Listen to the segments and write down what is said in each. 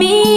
มี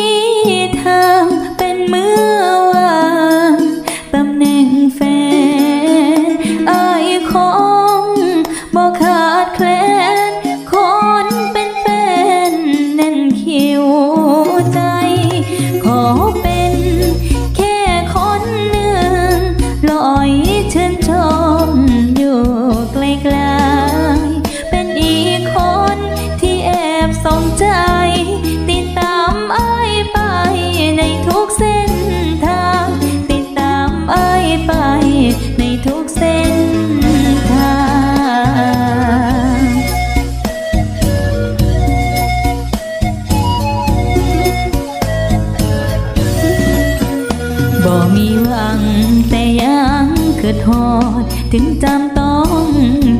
มีหวังแต่ยังคือทอด ถึงจำต้อง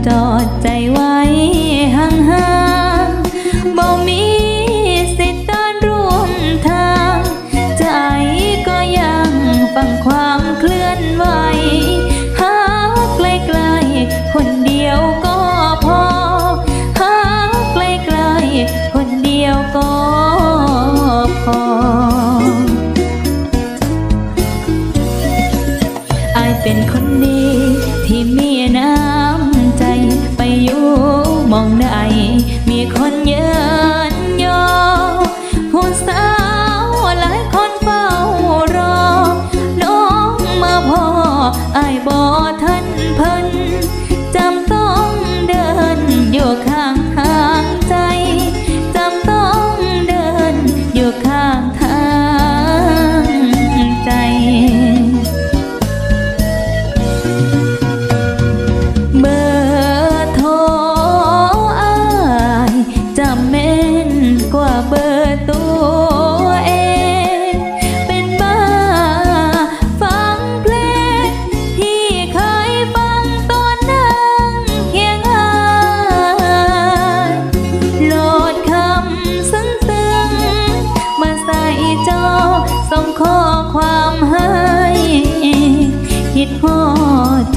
จอดายเป็นคนดี ที่มีน้ำใจไปอยู่มองใดมีคนเยินยอผู้สาวหลายคนเฝ้ารอ น้องมาพออายบอทันเพิ่น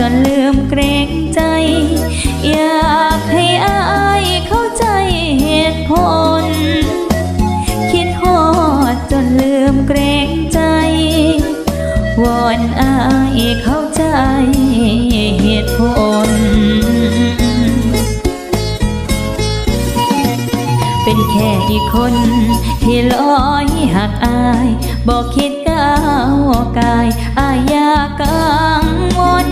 จนลืมเกรงใจ อยากให้อายเข้าใจเหตุผล คิดฮอดจนลืมเกรงใจวอนอายเข้าใจเหตุผล เป็นแค่อีกคน ที่ลอยหักอายบอกคิดก้าวกายอายยากังวล